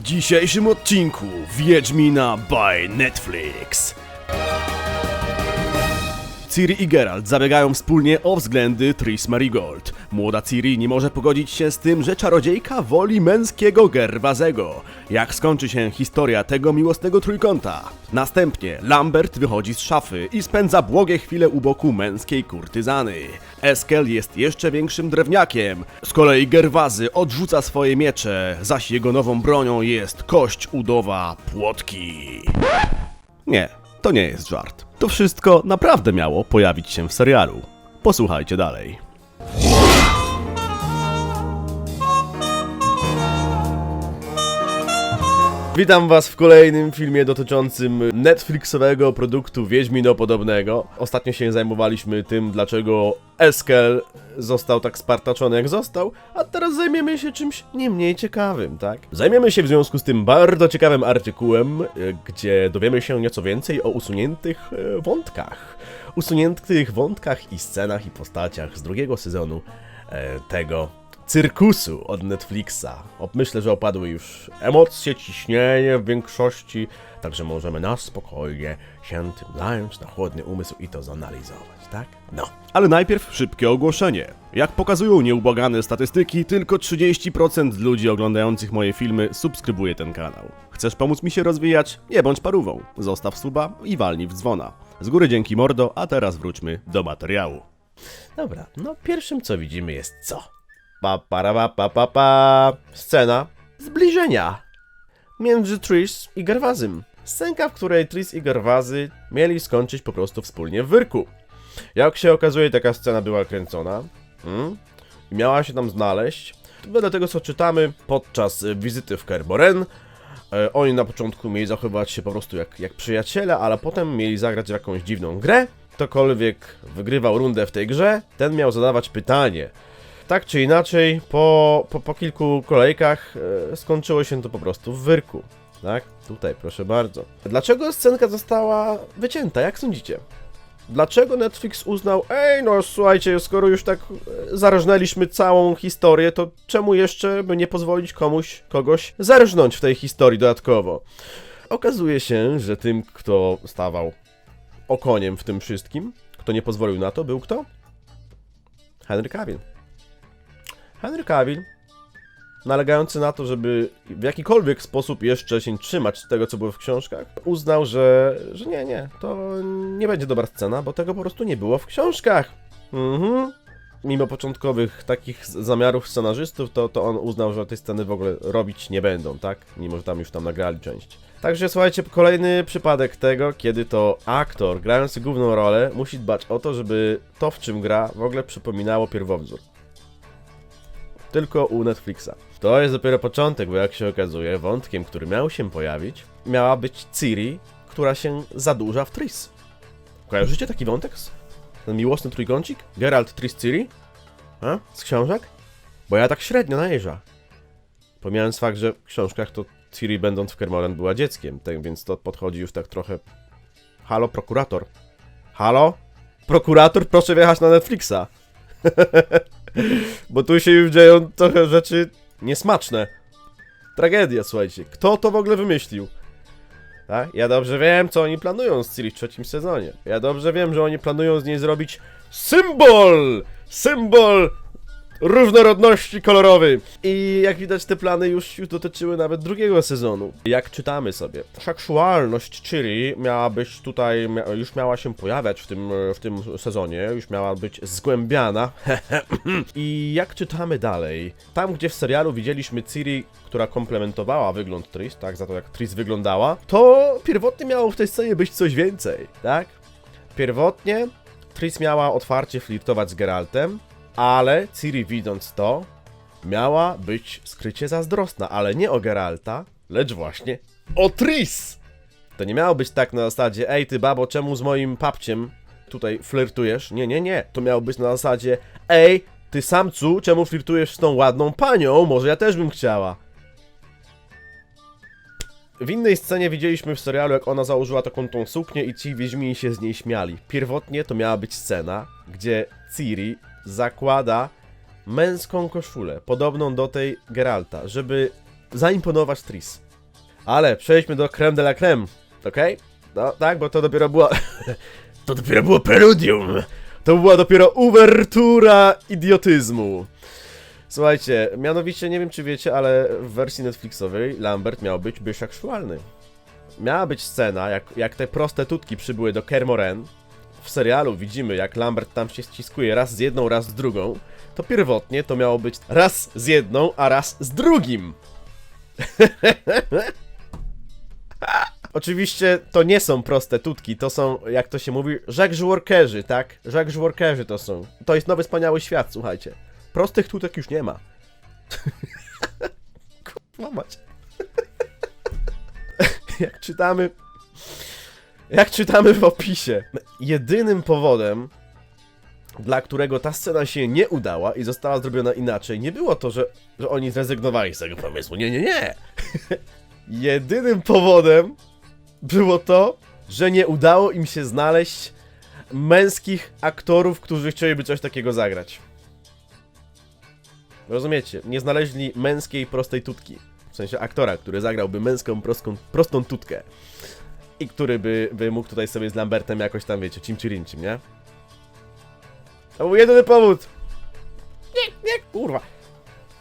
W dzisiejszym odcinku Wiedźmina by Netflix. Ciri i Geralt zabiegają wspólnie o względy Tris Marigold. Młoda Ciri nie może pogodzić się z tym, że czarodziejka woli męskiego Gerwazego. Jak skończy się historia tego miłosnego trójkąta? Następnie Lambert wychodzi z szafy i spędza błogie chwile u boku męskiej kurtyzany. Eskel jest jeszcze większym drewniakiem. Z kolei Gerwazy odrzuca swoje miecze, zaś jego nową bronią jest kość udowa płotki. Nie, to nie jest żart. To wszystko naprawdę miało pojawić się w serialu. Posłuchajcie dalej. Witam was w kolejnym filmie dotyczącym Netflixowego produktu Wiedźminopodobnego. Ostatnio się zajmowaliśmy tym, dlaczego Eskel został tak spartaczony jak został, a teraz zajmiemy się czymś nie mniej ciekawym, tak? Zajmiemy się w związku z tym bardzo ciekawym artykułem, e, gdzie dowiemy się nieco więcej o usuniętych e, wątkach. Usuniętych wątkach i scenach i postaciach z drugiego sezonu e, tego cyrkusu od Netflixa. Myślę, że opadły już emocje, ciśnienie w większości, także możemy na spokojnie się tym zająć, na chłodny umysł i to zanalizować, tak? No. Ale najpierw szybkie ogłoszenie. Jak pokazują nieubłagane statystyki, tylko 30% ludzi oglądających moje filmy subskrybuje ten kanał. Chcesz pomóc mi się rozwijać? Nie bądź parówą. Zostaw suba i walnij w dzwona. Z góry dzięki mordo, a teraz wróćmy do materiału. Dobra, no pierwszym co widzimy jest co? Pa, pa, pa, pa. Scena zbliżenia między Trish i Gerwazym. Scenka, w której Trish i Gerwazy mieli skończyć po prostu wspólnie w wyrku. Jak się okazuje, taka scena była kręcona mm, i miała się tam znaleźć. Wedle tego, co czytamy podczas wizyty w Kerboren, e, oni na początku mieli zachowywać się po prostu jak, jak przyjaciele, ale potem mieli zagrać jakąś dziwną grę. Ktokolwiek wygrywał rundę w tej grze, ten miał zadawać pytanie. Tak czy inaczej, po, po, po kilku kolejkach e, skończyło się to po prostu w wyrku. Tak? Tutaj, proszę bardzo. Dlaczego scenka została wycięta? Jak sądzicie? Dlaczego Netflix uznał, ej, no słuchajcie, skoro już tak e, zarżnęliśmy całą historię, to czemu jeszcze by nie pozwolić komuś, kogoś zarżnąć w tej historii dodatkowo? Okazuje się, że tym, kto stawał okoniem w tym wszystkim, kto nie pozwolił na to, był kto? Henry Cavill. Henry Cavill, nalegający na to, żeby w jakikolwiek sposób jeszcze się trzymać tego, co było w książkach, uznał, że, że nie, nie, to nie będzie dobra scena, bo tego po prostu nie było w książkach. Mhm. Mimo początkowych takich zamiarów scenarzystów, to, to on uznał, że tej sceny w ogóle robić nie będą, tak? Mimo, że tam już tam nagrali część. Także słuchajcie, kolejny przypadek tego, kiedy to aktor grający główną rolę musi dbać o to, żeby to, w czym gra, w ogóle przypominało pierwowzór tylko u Netflixa. To jest dopiero początek, bo jak się okazuje, wątkiem, który miał się pojawić, miała być Ciri, która się zadłuża w Tris. Kojarzycie taki wątek? Ten miłosny trójkącik? Geralt, Tris, Ciri? A? Z książek? Bo ja tak średnio najeżdża. Pomijając fakt, że w książkach to Ciri będąc w Kermoren była dzieckiem, tak więc to podchodzi już tak trochę... Halo, prokurator? Halo? Prokurator, proszę wjechać na Netflixa. Bo tu się już dzieją trochę rzeczy niesmaczne. Tragedia, słuchajcie. Kto to w ogóle wymyślił? Tak? Ja dobrze wiem, co oni planują z Ciri w trzecim sezonie. Ja dobrze wiem, że oni planują z niej zrobić symbol! Symbol różnorodności kolorowej. I jak widać, te plany już, dotyczyły nawet drugiego sezonu. Jak czytamy sobie, seksualność Ciri miała być tutaj, już miała się pojawiać w tym, w tym sezonie, już miała być zgłębiana. I jak czytamy dalej, tam gdzie w serialu widzieliśmy Ciri, która komplementowała wygląd Tris, tak, za to jak Tris wyglądała, to pierwotnie miało w tej scenie być coś więcej, tak? Pierwotnie Tris miała otwarcie flirtować z Geraltem, ale Ciri widząc to, miała być skrycie zazdrosna, ale nie o Geralta, lecz właśnie o Tris! To nie miało być tak na zasadzie, ej ty babo, czemu z moim papciem tutaj flirtujesz? Nie, nie, nie. To miało być na zasadzie, ej, ty samcu, czemu flirtujesz z tą ładną panią? Może ja też bym chciała. W innej scenie widzieliśmy w serialu, jak ona założyła taką tą suknię i ci Wiedźmini się z niej śmiali. Pierwotnie to miała być scena, gdzie Ciri zakłada męską koszulę, podobną do tej Geralta, żeby zaimponować Tris. Ale przejdźmy do creme de la creme, okej? No, tak, bo to dopiero była... to dopiero było preludium! To była dopiero uwertura idiotyzmu. Słuchajcie, mianowicie nie wiem czy wiecie, ale w wersji Netflixowej Lambert miał być biseksualny. Miała być scena, jak, jak te prostytutki przybyły do Kermoren. W serialu widzimy, jak Lambert tam się ściskuje raz z jedną, raz z drugą. To pierwotnie to miało być raz z jedną, a raz z drugim. Oczywiście to nie są prostytutki, to są, jak to się mówi, żegrz-workerzy, tak? Żegrz-workerzy to są. To jest nowy, wspaniały świat, słuchajcie. Prostych tutek już nie ma. Kurwa mać. jak czytamy... Jak czytamy w opisie, jedynym powodem, dla którego ta scena się nie udała i została zrobiona inaczej, nie było to, że, że oni zrezygnowali z tego pomysłu. Nie, nie, nie. Jedynym powodem było to, że nie udało im się znaleźć męskich aktorów, którzy chcieliby coś takiego zagrać. Rozumiecie? Nie znaleźli męskiej prostej tutki. W sensie aktora, który zagrałby męską prostą, prostą tutkę. I który by, by mógł tutaj sobie z Lambertem jakoś tam, wiecie, cimcirinczym, nie? To był jedyny powód. Nie, nie, kurwa.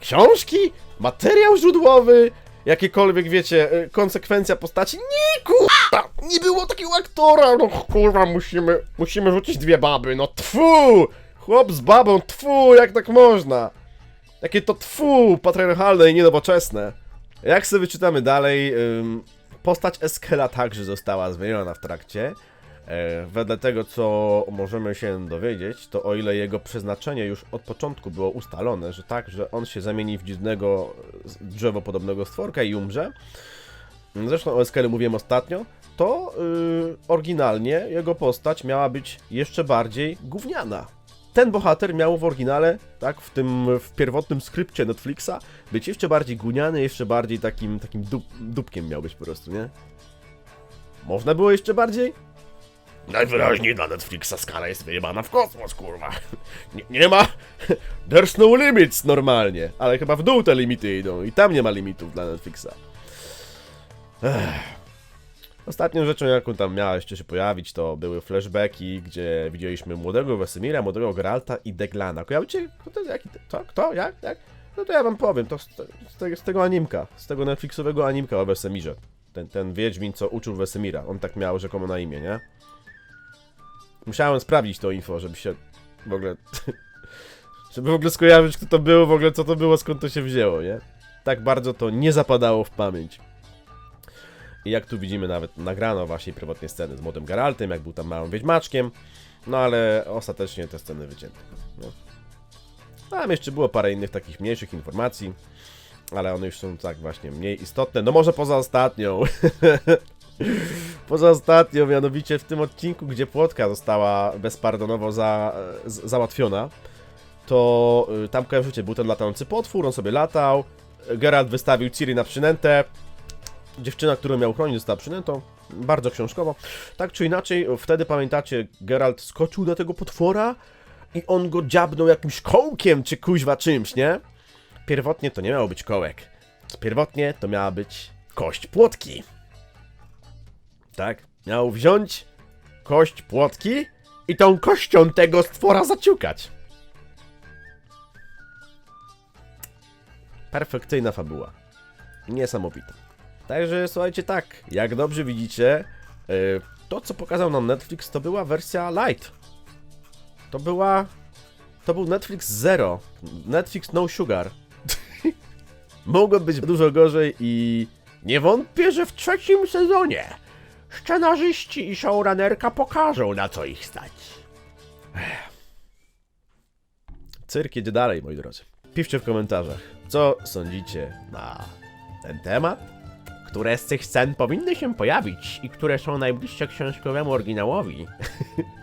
Książki? Materiał źródłowy? Jakiekolwiek, wiecie, y, konsekwencja postaci? Nie, kurwa! Nie było takiego aktora! No kurwa, musimy, musimy rzucić dwie baby, no tfu! Chłop z babą, tfu, jak tak można? Jakie to tfu, patriarchalne i niedoboczesne. Jak sobie czytamy dalej, postać Eskela także została zmieniona w trakcie. E, wedle tego, co możemy się dowiedzieć, to o ile jego przeznaczenie już od początku było ustalone, że tak, że on się zamieni w dziwnego, e, drzewopodobnego stworka i umrze, zresztą o Eskelu mówiłem ostatnio, to yy, oryginalnie jego postać miała być jeszcze bardziej gówniana. Ten bohater miał w oryginale, tak, w tym w pierwotnym skrypcie Netflixa, być jeszcze bardziej gówniany, jeszcze bardziej takim, takim dup, dupkiem miał być po prostu, nie? Można było jeszcze bardziej? Najwyraźniej dla Netflixa skala jest wyjebana w kosmos, kurwa. Nie, nie ma... There's no limits normalnie, ale chyba w dół te limity idą i tam nie ma limitów dla Netflixa. Ech. Ostatnią rzeczą, jaką tam miała jeszcze się pojawić, to były flashbacki, gdzie widzieliśmy młodego Wesemira, młodego Geralta i Deglana. Kojarzycie? Kto, jaki, to, kto? Jak? Jak? No to ja wam powiem, to z, z tego animka, z tego Netflixowego animka o Wesemirze. Ten, ten Wiedźmin, co uczył Wesemira. On tak miał rzekomo na imię, nie? Musiałem sprawdzić to info, żeby się w ogóle... żeby w ogóle skojarzyć, kto to był, w ogóle co to było, skąd to się wzięło, nie? Tak bardzo to nie zapadało w pamięć. I jak tu widzimy, nawet nagrano właśnie pierwotnie sceny z młodym Geraltem, jak był tam małym wiedźmaczkiem. No ale ostatecznie te sceny wycięto. No. Tam jeszcze było parę innych takich mniejszych informacji, ale one już są tak właśnie mniej istotne. No może poza ostatnią. poza ostatnią, mianowicie w tym odcinku, gdzie płotka została bezpardonowo za, załatwiona, to y, tam kojarzycie, był ten latający potwór, on sobie latał, Geralt wystawił Ciri na przynętę, dziewczyna, którą miał chronić, została przynętą. Bardzo książkowo. Tak czy inaczej, wtedy pamiętacie, Geralt skoczył do tego potwora i on go dziabnął jakimś kołkiem, czy kuźwa czymś, nie? Pierwotnie to nie miało być kołek. Pierwotnie to miała być kość płotki. Tak? Miał wziąć kość płotki i tą kością tego stwora zaciukać. Perfekcyjna fabuła. Niesamowita. Także słuchajcie, tak, jak dobrze widzicie, y, to co pokazał nam Netflix to była wersja light. To była. To był Netflix Zero. Netflix No Sugar. Mogło być dużo gorzej i nie wątpię, że w trzecim sezonie scenarzyści i showrunnerka pokażą na co ich stać. Cyrk jedzie dalej, moi drodzy. Piszcie w komentarzach, co sądzicie na ten temat które z tych scen powinny się pojawić i które są najbliższe książkowemu oryginałowi.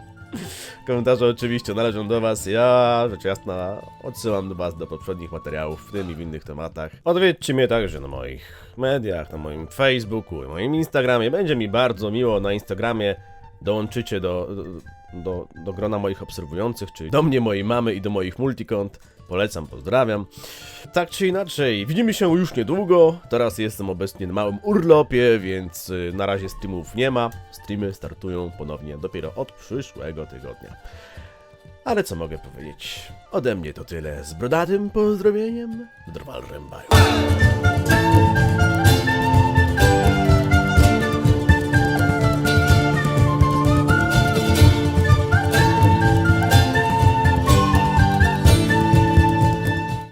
Komentarze oczywiście należą do Was. Ja, rzecz jasna, odsyłam do Was do poprzednich materiałów w tym i w innych tematach. Odwiedźcie mnie także na moich mediach, na moim Facebooku, moim Instagramie. Będzie mi bardzo miło na Instagramie. Dołączycie do, do do, do grona moich obserwujących, czyli do mnie, mojej mamy i do moich multikont. Polecam, pozdrawiam. Tak czy inaczej, widzimy się już niedługo. Teraz jestem obecnie na małym urlopie, więc y, na razie streamów nie ma. Streamy startują ponownie dopiero od przyszłego tygodnia. Ale co mogę powiedzieć? Ode mnie to tyle z brodatym pozdrowieniem. Drwal Rębaju.